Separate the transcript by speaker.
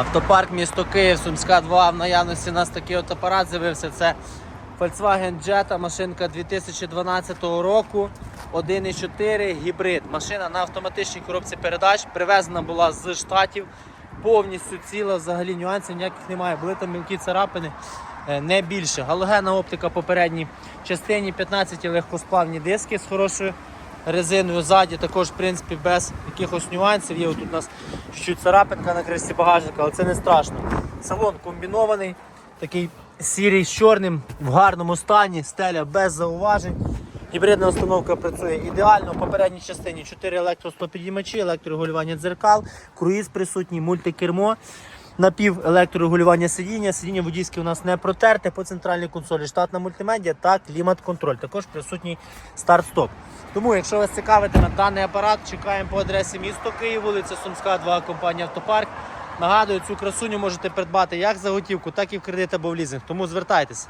Speaker 1: Автопарк місто Київ, Сумська 2 в наявності у нас такий от апарат з'явився. Це Volkswagen Jetta, машинка 2012 року, 1.4 гібрид. Машина на автоматичній коробці передач, привезена була з штатів, повністю ціла, взагалі нюансів ніяких немає. Були там мілкі царапини, е, не більше. Галогенна оптика по передній частині, 15 легкосплавні диски з хорошою резиною ззаді, також в принципі без якихось нюансів. Є тут у нас чуть царапинка на кришці багажника, але це не страшно. Салон комбінований, такий сірий з чорним, в гарному стані, стеля без зауважень. Гібридна установка працює ідеально. В попередній частині 4 електростопідіймачі, електрорегулювання дзеркал, круїз присутній, мультикермо. Напів електрорегулювання сидіння. Сидіння водійське у нас не протерте по центральній консолі. Штатна мультимедіа та клімат-контроль. Також присутній старт-стоп. Тому, якщо вас цікавите на даний апарат, чекаємо по адресі місто Київ, вулиця Сумська, 2, компанія Автопарк. Нагадую, цю красуню можете придбати як за готівку, так і в кредит або в лізинг. Тому звертайтеся.